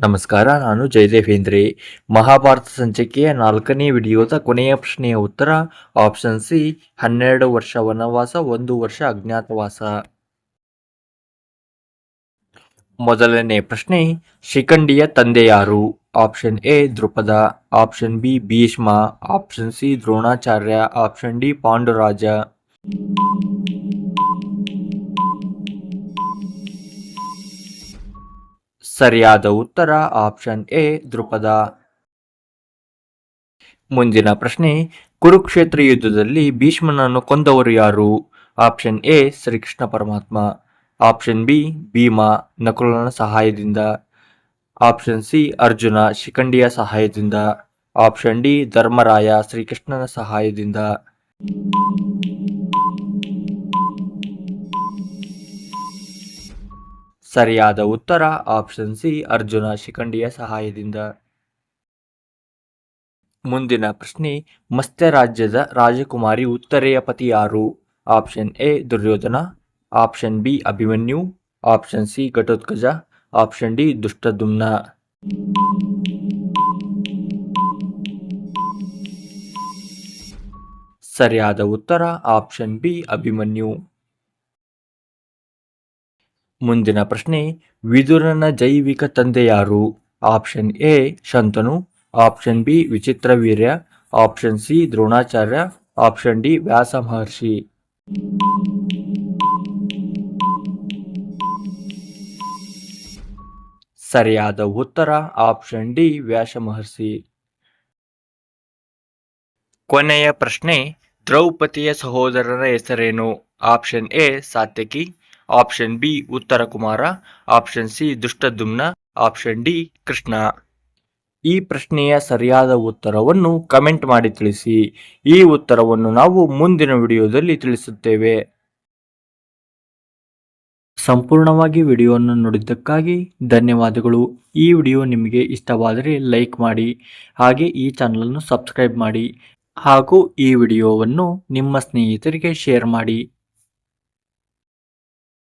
ನಮಸ್ಕಾರ, ನಾನು ಜಯದೇವೇಂದ್ರೆ ಮಹಾಭಾರತ ಸಂಚಿಕೆಯ ನಾಲ್ಕನೇ ವಿಡಿಯೋದ ಕೊನೆಯ ಪ್ರಶ್ನೆಯ ಉತ್ತರ ಆಪ್ಷನ್ ಸಿ ಹನ್ನೆರಡು ವರ್ಷ ವನವಾಸ, ಒಂದು ವರ್ಷ ಅಜ್ಞಾತವಾಸ. ಮೊದಲನೇ ಪ್ರಶ್ನೆ, ಶಿಖಂಡಿಯ ತಂದೆ ಯಾರು? Option A Drupada option B Bhishma. Option C Dronacharya. Option D Panduraja. ಸರಿಯಾದ ಉತ್ತರ ಆಪ್ಷನ್ ಎ ದೃಪದ ಮುಂದಿನ ಪ್ರಶ್ನೆ, ಕುರುಕ್ಷೇತ್ರ ಯುದ್ಧದಲ್ಲಿ ಭೀಷ್ಮನನ್ನು ಕೊಂದವರು ಯಾರು? ಆಪ್ಷನ್ ಎ, ಶ್ರೀಕೃಷ್ಣ ಪರಮಾತ್ಮ. ಆಪ್ಷನ್ ಬಿ, ಭೀಮಾ, ನಕುಲನ ಸಹಾಯದಿಂದ. ಆಪ್ಷನ್ ಸಿ, ಅರ್ಜುನ ಶಿಖಂಡಿಯ ಸಹಾಯದಿಂದ. ಆಪ್ಷನ್ ಡಿ, ಧರ್ಮರಾಯ ಶ್ರೀಕೃಷ್ಣನ ಸಹಾಯದಿಂದ. ಸರಿಯಾದ ಉತ್ತರ ಆಪ್ಷನ್ ಸಿ ಅರ್ಜುನ ಶಿಖಂಡಿಯ ಸಹಾಯದಿಂದ. ಮುಂದಿನ ಪ್ರಶ್ನೆ ಮತ್ಸ್ಯ ರಾಜ್ಯದ ರಾಜಕುಮಾರಿ ಉತ್ತರೆಯ ಪತಿ ಯಾರು? Option A Duryodhana option B Abhimanyu option C Ghatotkacha option D Dhrishtadyumna. ಸರಿಯಾದ ಉತ್ತರ ಆಪ್ಷನ್ ಬಿ ಅಭಿಮನ್ಯು. ಮುಂದಿನ ಪ್ರಶ್ನೆ, ವಿದುರನ ಜೈವಿಕ ತಂದೆ ಯಾರು? Option A, Shantanu. Option B, Vichitravirya. Option C, Dronacharya. Option D, Vyasa Maharshi. ಸರಿಯಾದ ಉತ್ತರ, ಆಪ್ಷನ್ ಡಿ, ವ್ಯಾಸ ಮಹರ್ಷಿ. ಕೊನೆಯ ಪ್ರಶ್ನೆ, ದ್ರೌಪದಿಯ ಸಹೋದರರ ಹೆಸರೇನು? Option A Satyaki option B Uttara Kumara, option C Dhrishtadyumna option D Krishna. ಈ ಪ್ರಶ್ನೆಯ ಸರಿಯಾದ ಉತ್ತರವನ್ನು ಕಮೆಂಟ್ ಮಾಡಿ ತಿಳಿಸಿ. ಈ ಉತ್ತರವನ್ನು ನಾವು ಮುಂದಿನ ವಿಡಿಯೋದಲ್ಲಿ ತಿಳಿಸುತ್ತೇವೆ. ಸಂಪೂರ್ಣವಾಗಿ ವಿಡಿಯೋವನ್ನು ನೋಡಿದ್ದಕ್ಕಾಗಿ ಧನ್ಯವಾದಗಳು. ಈ ವಿಡಿಯೋ ನಿಮಗೆ ಇಷ್ಟವಾದರೆ ಲೈಕ್ ಮಾಡಿ, ಹಾಗೆ ಈ ಚಾನಲನ್ನು ಸಬ್ಸ್ಕ್ರೈಬ್ ಮಾಡಿ, ಹಾಗೂ ಈ ವಿಡಿಯೋವನ್ನು ನಿಮ್ಮ ಸ್ನೇಹಿತರಿಗೆ ಶೇರ್ ಮಾಡಿ.